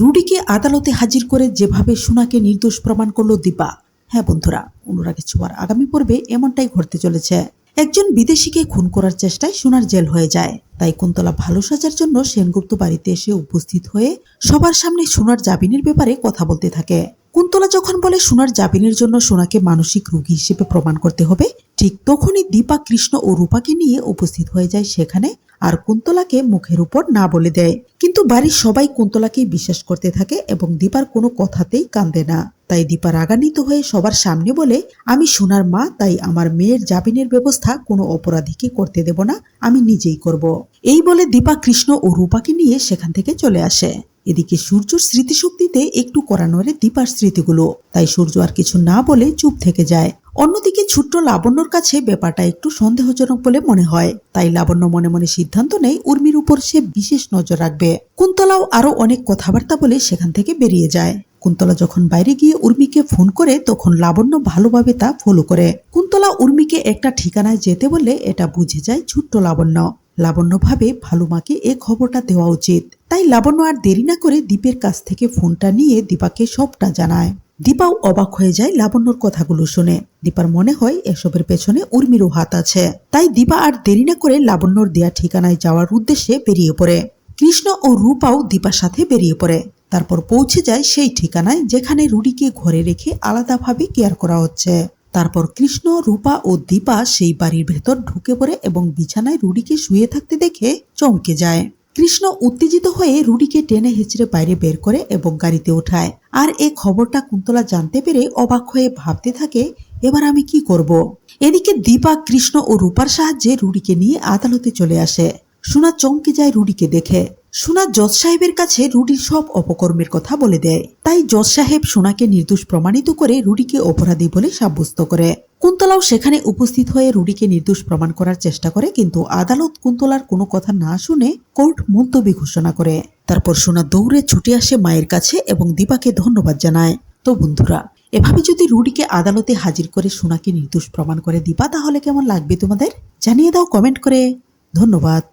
রুডিকে আদালতে হাজির করে যেভাবে সোনাকে নির্দোষ প্রমাণ করল দীপা। হ্যাঁ বন্ধুরা অনুরাগে ছোঁয়ার আগামী পর্বে এমনটাই ঘটতে চলেছে। একজন বিদেশিকে খুন করার চেষ্টায় সোনার জেল হয়ে যায়। তাই কুন্তলা ভালো সাজার জন্য সেনগুপ্ত বাড়িতে এসে উপস্থিত হয়ে সবার সামনে সোনার জামিনের ব্যাপারে কথা বলতে থাকে। কুন্তলা যখন বলে সোনার জামিনের জন্য সোনাকে মানসিক রোগী হিসেবে প্রমাণ করতে হবে, ঠিক তখনই দীপা, কৃষ্ণ ও রূপাকে নিয়ে উপস্থিত হয়ে যায় সেখানে, আর কুন্তলাকে মুখের উপর না বলে দেয়। কিন্তু বাড়ির সবাই কুন্তলাকেই বিশ্বাস করতে থাকে এবং দীপার কোনো কথাতেই কান্দে না। তাই দীপা রাগান্বিত হয়ে সবার সামনে বলে, আমি সোনার মা, তাই আমার মেয়ের জামিনের ব্যবস্থা কোনো অপরাধীকে করতে দেব না, আমি নিজেই করব। এই বলে দীপা কৃষ্ণ ও রূপাকে নিয়ে সেখান থেকে চলে আসে। এদিকে সূর্যর স্মৃতিশক্তিতে একটু করানোরে দীপার স্মৃতিগুলো। তাই সূর্য আর কিছু না বলে চুপ থেকে যায়। অন্যদিকে ছোট্ট লাবণ্যর কাছে ব্যাপারটা একটু সন্দেহজনক বলে মনে হয়। তাই লাবণ্য মনে মনে সিদ্ধান্ত নেয় উর্মির উপর সে বিশেষ নজর রাখবে। কুন্তলাও আরও অনেক কথাবার্তা বলে সেখান থেকে বেরিয়ে যায়। কুন্তলা যখন বাইরে গিয়ে উর্মিকে ফোন করে, তখন লাবণ্য ভালোভাবে তা ফলো করে। কুন্তলা উর্মিকে একটা ঠিকানায় যেতে বললে এটা বুঝে যায় ছোট্ট লাবণ্য। লাবণ্য ভাবে ভালো মাকে এ খবরটা দেওয়া উচিত। তাই লাবণ্য আর দেরি না করে দীপের কাছ থেকে ফোনটা নিয়ে দীপাকে সবটা জানায়। দীপাও অবাক হয়ে যায় লাবণ্যর কথাগুলো শুনে। দীপার মনে হয় এসবের পেছনে উর্মিরও হাত আছে। তাই দীপা আর দেরি না করে লাবণ্যর দেয়া ঠিকানায় যাওয়ার উদ্দেশ্যে বেরিয়ে পড়ে। কৃষ্ণ ও রূপাও দীপার সাথে বেরিয়ে পড়ে। তারপর পৌঁছে যায় সেই ঠিকানায় যেখানে রুডিকে ঘরে রেখে আলাদাভাবে কেয়ার করা হচ্ছে। তারপর কৃষ্ণ, রূপা ও দীপা সেই বাড়ির ভেতর ঢুকে পড়ে এবং বিছানায় রুডিকে শুয়ে থাকতে দেখে চমকে যায়। কৃষ্ণ উত্তেজিত হয়ে রুডিকে টেনে হেঁচড়ে বাইরে বের করে এবং গাড়িতে ওঠায়। আর এ খবরটা কুন্তলা জানতে পেরে অবাক হয়ে ভাবতে থাকে, এবার আমি কি করব। এদিকে দীপা, কৃষ্ণ ও রূপার সাহায্যে রুডিকে নিয়ে আদালতে চলে আসে। সোনা চমকে যায় রুডিকে দেখে। সোনা জজ সাহেবের কাছে রুডির সব অপকর্মের কথা বলে দেয়। তাই জজ সাহেব সোনাকে নির্দোষ প্রমাণিত করে রুডিকে অপরাধী বলে সাব্যস্ত করে। কুন্তলাও সেখানে উপস্থিত হয়ে রুডিকে নির্দোষ প্রমাণ করার চেষ্টা করে, কিন্তু আদালত কুন্তলার কোনো কথা না শুনে কোর্ট মুলতবি ঘোষণা করে। তারপর সোনা দৌড়ে ছুটে আসে মায়ের কাছে এবং দীপাকে ধন্যবাদ জানায়। তো বন্ধুরা, এভাবে যদি রুডিকে আদালতে হাজির করে সোনাকে নির্দোষ প্রমাণ করে দিবা, তাহলে কেমন লাগবে তোমাদের? জানিয়ে দাও কমেন্ট করে। ধন্যবাদ।